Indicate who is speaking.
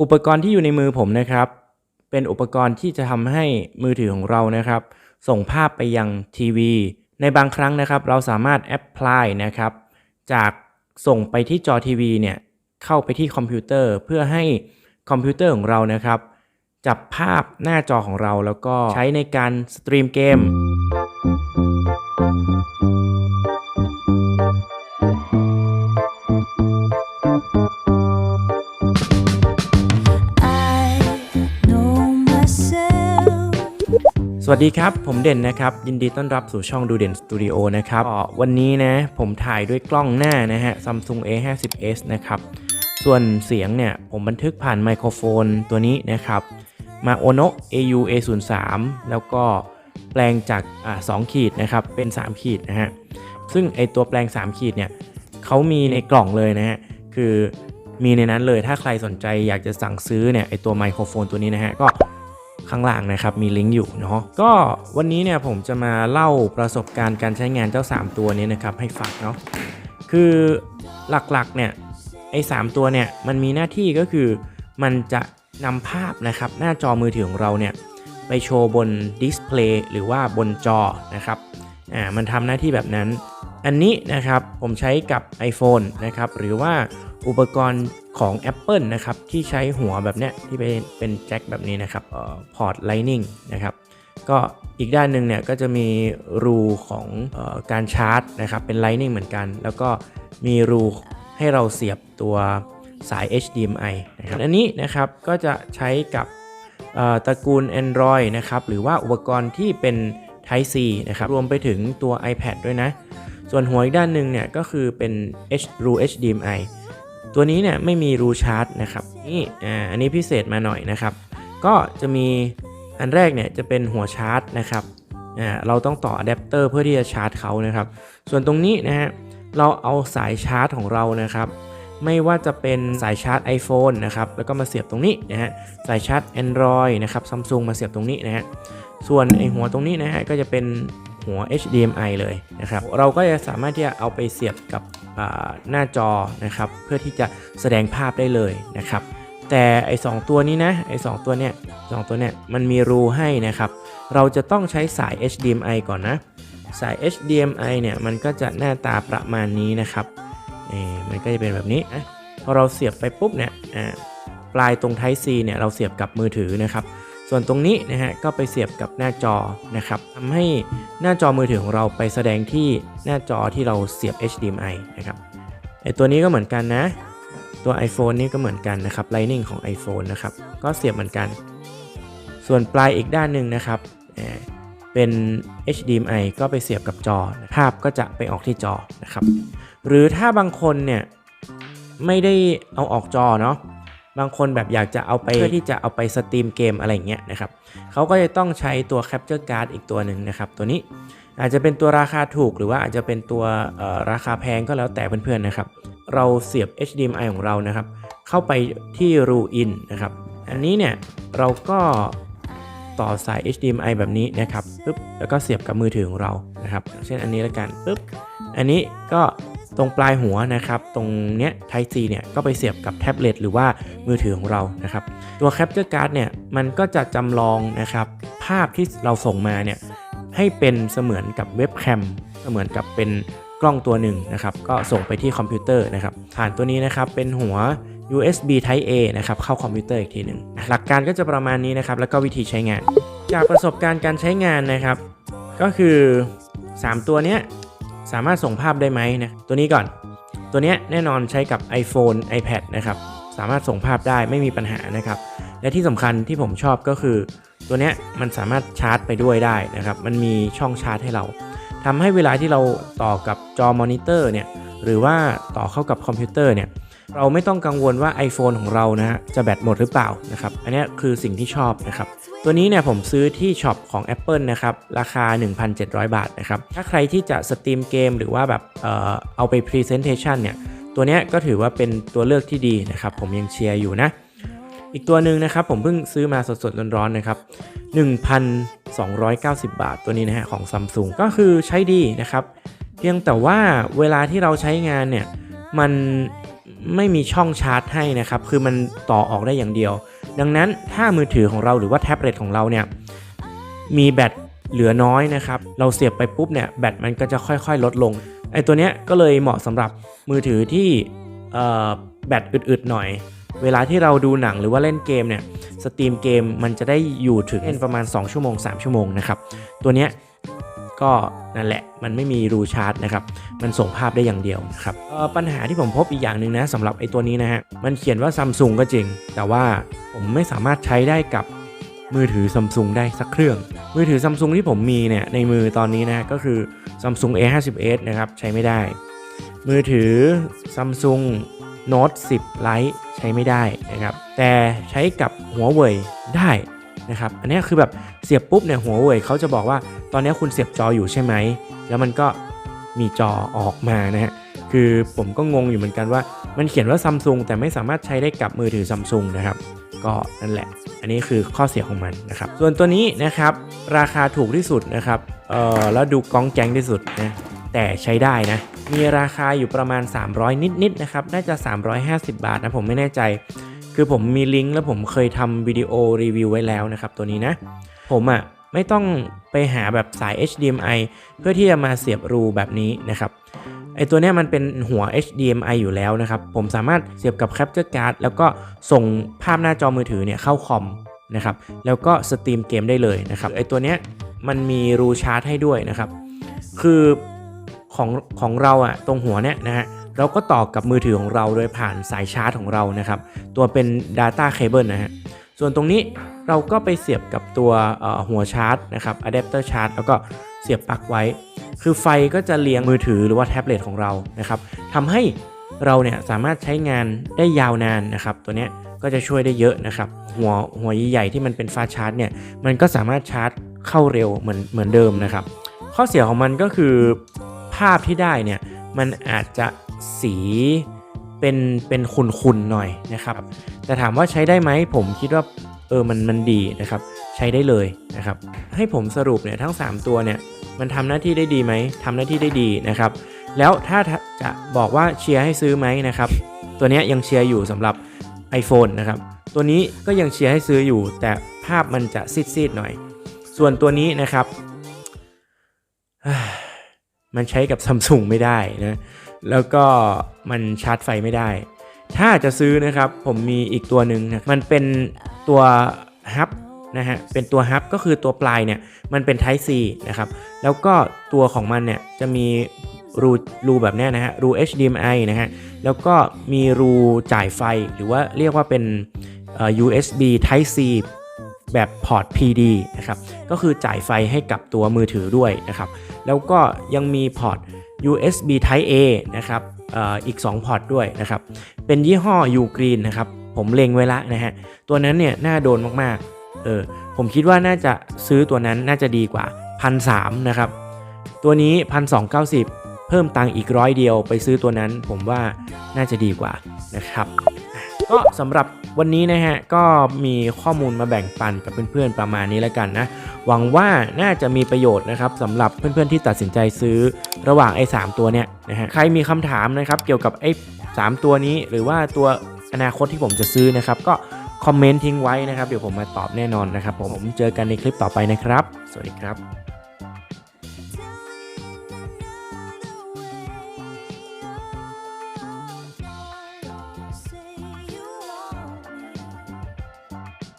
Speaker 1: อุปกรณ์ที่อยู่ในมือผมนะครับ เป็นอุปกรณ์ที่จะทำให้มือถือของเรานะครับ ส่งภาพไปยังทีวี ในบางครั้งนะครับ เราสามารถแอพพลายนะครับ จากส่งไปที่จอทีวีเนี่ยเข้าไปที่คอมพิวเตอร์เพื่อให้คอมพิวเตอร์ของเรานะครับ จับภาพหน้าจอของเราแล้วก็ใช้ในการสตรีมเกม วัสดีครับ ผมเด่นนะครับ ยินดีต้อนรับสู่ช่องดูเด่นสตูดิโอนะครับวันนี้นะผมถ่ายด้วยกล้องหน้านะฮะ Samsung A50s นะครับ ส่วนเสียงเนี่ย ผมบันทึกผ่านไมโครโฟนตัวนี้นะครับ มา Ono AU A03 แล้วก็แปลงจากอ่าขีดนะครับ เป็น 3 ขีดนะฮะ ซึ่งไอตัวแปลง 3 ขีดเนี่ยเขามีในกล่องเลยนะฮะ คือมีในนั้นเลยถ้าใครสนใจอยากจะสั่งซื้อเนี่ยไอตัวไมโครโฟนตัวนี้นะฮะก็ ข้างล่างนะครับมีลิงก์อยู่เนาะก็วันนี้เนี่ยผมจะมาเล่าประสบการณ์การใช้งานเจ้า 3 ตัวนี้นะครับให้ฟังเนาะคือหลักๆเนี่ยไอ้3ตัวเนี่ยมันมีหน้าที่ก็คือมันจะนำภาพนะครับหน้าจอมือถือของเราเนี่ยไปโชว์บนดิสเพลย์หรือว่าบนจอนะครับอ่ามันทำหน้าที่แบบนั้น อันนี้นะครับผมใช้กับ iPhone นะครับหรือว่า อุปกรณ์ของ Apple นะครับที่ใช้หัวแบบเนี้ยที่เป็นเป็นแจ็คแบบนี้นะครับพอร์ต Lightning นะครับก็อีกด้านหนึ่งเนี่ยก็จะมีรูของเออการชาร์จนะครับเป็น Lightning เหมือนกัน แล้วก็มีรูให้เราเสียบตัวสาย HDMI นะครับอันนี้นะครับก็จะใช้กับเอ่อตระกูล Android นะครับหรือว่าอุปกรณ์ที่เป็น Type C นะครับรวมไปถึงตัว iPad ด้วยนะ ส่วนหัวอีกด้านหนึ่งเนี่ยก็คือเป็น H รู HDMI ตัวนี้เนี่ยไม่มีรูชาร์จนะครับนี่อ่าอันนี้พิเศษมาหน่อยนะครับ ก็จะมีอันแรกเนี่ยจะเป็นหัวชาร์จนะครับอ่าเราต้องต่ออะแดปเตอร์เพื่อที่จะชาร์จเขานะครับ ส่วนตรงนี้นะฮะเราเอาสายชาร์จของเรานะครับไม่ว่าจะเป็นสายชาร์จ iPhone นะครับแล้วก็มาเสียบตรงนี้นะฮะสายชาร์จ Android นะครับ Samsung มาเสียบตรงนี้นะฮะส่วนไอหัวตรงนี้นะฮะก็จะเป็นหัว HDMI เลยนะครับเราก็จะสามารถที่จะเอาไปเสียบกับ หน้าจอนะครับเพื่อที่จะแสดงภาพได้เลยนะครับ แต่ไอ้สตัวนี้นะไอ้สตัวเนี้ยสตัวเนี้ยมันมีรูให้นะครับ เราจะต้องใช้สาย HDMI ก่อนนะ สาย HDMI เนี่ยมันก็จะหน้าตาประมาณนี้นะครับเอ่มันก็จะเป็นแบบนี้พอเราเสียบไปปุ๊บเนี่ยปลายตรง Type C เนี่ยเราเสียบกับมือถือนะครับ ส่วนตรงนี้นะฮะก็ไปเสียบกับหน้าจอนะครับทำให้หน้าจอมือถือของเราไปแสดงที่หน้าจอที่เราเสียบ HDMI นะครับไอตัวนี้ก็เหมือนกันนะ ตัว iPhone นี่ก็เหมือนกันนะครับ Lightning ของ iPhone นะครับก็เสียบเหมือนกัน ส่วนปลายอีกด้านหนึ่งนะครับเป็น HDMI ก็ไปเสียบกับจอ ภาพก็จะไปออกที่จอนะครับ หรือถ้าบางคนเนี่ยไม่ได้เอาออกจอเนาะ บางคนแบบอยากจะเอาไปเพื่อที่จะเอาไปสตรีมเกมอะไรอย่างเงี้ยนะครับเขาก็จะต้องใช้ตัว Capture Card อีกตัวหนึ่งนะครับตัวนี้อาจจะเป็นตัวราคาถูกหรือว่าอาจจะเป็นตัวเอ่อราคาแพงก็แล้วแต่เพื่อนๆนะครับ เราเสียบ HDMI ของเรานะครับ เข้าไปที่รู in นะครับ อันนี้เนี่ยเราก็ต่อสาย HDMI แบบนี้นะครับปึ๊บแล้วก็เสียบกับมือถือของเรานะครับอย่างเช่นอันนี้ละกันปึ๊บอันนี้ก็ ตรงปลายหัวนะครับ ตรงเนี้ย Type C เนี่ยก็ไปเสียบกับแท็บเล็ตหรือว่ามือถือของเรานะครับ ตัว Capture Card เนี่ยมันก็จะจำลองนะครับภาพที่เราส่งมาเนี่ยให้เป็นเสมือนกับเว็บแคมเสมือนกับเป็นกล้องตัวหนึ่งนะครับ ก็ส่งไปที่คอมพิวเตอร์นะครับ ผ่านตัวนี้นะครับเป็นหัว USB Type A นะครับเข้าคอมพิวเตอร์อีกทีหนึ่งหลักการก็จะประมาณนี้นะครับ แล้วก็วิธีใช้งาน จากประสบการณ์การใช้งานนะครับ ก็คือ 3 ตัวเนี้ย สามารถส่งภาพได้ไหมนะตัวนี้ก่อน ตัวเนี้ยแน่นอนใช้กับ iPhone iPad นะครับสามารถส่งภาพได้ไม่มีปัญหานะครับ และที่สำคัญที่ผมชอบก็คือ ตัวเนี้ยมันสามารถชาร์จไปด้วยได้นะครับ มันมีช่องชาร์จให้เราทำให้เวลาที่เราต่อกับจอมอนิเตอร์เนี่ยหรือว่าต่อเข้ากับคอมพิวเตอร์เนี่ย เราไม่ต้องกังวลว่า iPhone ของเรานะฮะจะแบตหมดหรือเปล่านะครับ อันนี้คือสิ่งที่ชอบนะครับ ตัวนี้เนี่ยผมซื้อที่ช็อปของ Apple นะครับ ราคา 1,700 บาทนะครับ ถ้าใครที่จะสตรีมเกมหรือว่าแบบเอ่อเอาไป Presentation เนี่ย ตัวนี้ก็ถือว่าเป็นตัวเลือกที่ดีนะครับ ผมยังเชียร์อยู่นะ อีกตัวหนึ่งนะครับผมเพิ่งซื้อมาสดๆร้อนๆนะครับ 1,290 บาทตัวนี้นะฮะของ Samsung ก็คือใช้ดีนะครับ เพียงแต่ว่าเวลาที่เราใช้งานเนี่ยมัน ไม่มีช่องชาร์จให้นะครับ คือมันต่อออกได้อย่างเดียว ดังนั้นถ้ามือถือของเราหรือว่าแท็บเล็ตของเราเนี่ยมีแบตเหลือน้อยนะครับ เราเสียบไปปุ๊บเนี่ยแบตมันก็จะค่อยๆ ลดลง ไอ้ตัวเนี้ยก็เลยเหมาะสำหรับมือถือที่เอ่อแบตอึดๆหน่อย เวลาที่เราดูหนังหรือว่าเล่นเกมเนี่ยสตรีมเกมมันจะได้อยู่ถึงประมาณ 2 ชั่วโมง 3 ชั่วโมงนะครับ ตัวเนี้ย ก็นั่นแหละมันไม่มีรูชาร์จนะครับ มันส่งภาพได้อย่างเดียวนะครับปัญหาที่ผมพบอีกอย่างหนึ่งนะสำหรับไอ้ตัวนี้นะฮะมันเขียนว่าซัมซุงก็จริง แต่ว่าผมไม่สามารถใช้ได้กับมือถือซัมซุงได้สักเครื่อง มือถือซัมซุงที่ผมมีเนี่ยในมือตอนนี้นะก็คือ Samsung A51s นะครับใช้ไม่ได้ มือถือ Samsung Note 10 Lite ใช้ไม่ได้นะครับแต่ใช้กับหัวเว่ยได้ นะครับ อันนี้คือแบบเสียบปุ๊บเนี่ยหัวเว่ยเขาจะบอกว่าตอนนี้คุณเสียบจออยู่ใช่ไหม แล้วมันก็มีจอออกมานะฮะ คือผมก็งงอยู่เหมือนกันว่า มันเขียนว่าซัมซุงแต่ไม่สามารถใช้ได้กับมือถือซัมซุงนะครับ ก็นั่นแหละ อันนี้คือข้อเสียของมันนะครับ ส่วนตัวนี้นะครับราคาถูกที่สุดนะครับ เอ่อแล้วดูก้องแกงที่สุดนะแต่ใช้ได้นะ มีราคาอยู่ประมาณ 300 นิดๆนะครับ น่าจะ 350 บาทนะผมไม่แน่ใจ คือผมมีลิงก์แล้วผมเคยทำวิดีโอรีวิวไว้แล้วนะครับตัวนี้นะ ผมอะ่ะไม่ต้องไปหาแบบสาย HDMI เพื่อที่จะมาเสียบรูแบบนี้นะครับไอตัวนี้มันเป็นหัว HDMI อยู่แล้วนะครับ ผมสามารถเสียบกับ Capture Card แล้วก็ส่งภาพหน้าจอมือถือเนี่ยเข้าคอมนะครับ แล้วก็สตรีมเกมได้เลยนะครับ ไอตัวเนี้ยมันมีรูชาร์จให้ด้วยนะครับ คือของของเราอะตรงหัวเนี่ยนะฮะ เราก็ต่อกับมือถือของเราโดยผ่านสายชาร์จของเรานะครับ ตัวเป็น Data Cable นะฮะส่วนตรงนี้เราก็ไปเสียบกับตัวหัวชาร์จนะครับ Adapter Charge แล้วก็เสียบปลั๊กไว้ คือไฟก็จะเลี้ยงมือถือหรือว่าแท็บเล็ตของเรานะครับทำให้เราเนี่ยสามารถใช้งานได้ยาวนานนะครับ ตัวเนี้ยก็จะช่วยได้เยอะนะครับ หัวหัวใหญ่ๆที่มันเป็นฟาชาร์จเนี่ยมันก็สามารถชาร์จเข้าเร็วเหมือนเหมือนเดิมนะครับ ข้อเสียของมันก็คือภาพที่ได้เนี่ยมันอาจจะ สีเป็นเป็นขุ่นๆหน่อยนะครับ แต่ถามว่าใช้ได้ไหมผมคิดว่าเออมันมันดีนะครับ ใช้ได้เลยนะครับ ให้ผมสรุปเนี่ยทั้ง 3 ตัวเนี่ยมันทำหน้าที่ได้ดีไหมทำหน้าที่ได้ดีนะครับ แล้วถ้าจะบอกว่าเชียร์ให้ซื้อไหมนะครับ ตัวเนี้ยยังเชียร์อยู่สำหรับ iPhone นะครับ ตัวนี้ก็ยังเชียร์ให้ซื้ออยู่ แต่ภาพมันจะซีดๆหน่อย ส่วนตัวนี้นะครับ มันใช้กับซัมซุงไม่ได้นะแล้วก็มันชาร์จไฟไม่ได้ ถ้าจะซื้อนะครับผมมีอีกตัวหนึ่งนะมันเป็นตัวฮับนะฮะเป็นตัวฮับก็คือตัวปลายเนี่ยมันเป็น Type C นะครับแล้วก็ตัวของมันเนี่ยจะมีรูรูแบบนี้นะฮะรู HDMI นะฮะแล้วก็มีรูจ่ายไฟหรือว่าเรียกว่าเป็น USB Type C แบบพอร์ต PD นะครับก็คือจ่ายไฟให้กับตัวมือถือด้วยนะครับแล้วก็ยังมีพอร์ต USB Type A นะครับอีก 2 พอร์ตด้วยนะครับเป็นยี่ห้อ Ugreen นะครับผมเล็งไว้ละนะฮะตัวนั้นเนี่ยน่าโดนมากๆเออผมคิดว่าน่าจะซื้อตัวนั้นน่าจะดีกว่าพันสนะครับตัวนี้พันสเพิ่มตังค์อีกร้อยเดียวไปซื้อตัวนั้น ผมว่าน่าจะดีกว่านะครับ ก็สำหรับวันนี้นะฮะก็มีข้อมูลมาแบ่งปันกับเพื่อนๆประมาณนี้แล้วกันนะ หวังว่าน่าจะมีประโยชน์นะครับสำหรับเพื่อนๆที่ตัดสินใจซื้อระหว่างไอ้3ตัวเนี้ยนะฮะใครมีคำถามนะครับเกี่ยวกับไอ้3ตัวนี้ หรือว่าตัวอนาคตที่ผมจะซื้อนะครับ ก็คอมเมนต์ทิ้งไว้นะครับ เดี๋ยวผมมาตอบแน่นอนนะครับ ผมเจอกันในคลิปต่อไปนะครับ สวัสดีครับ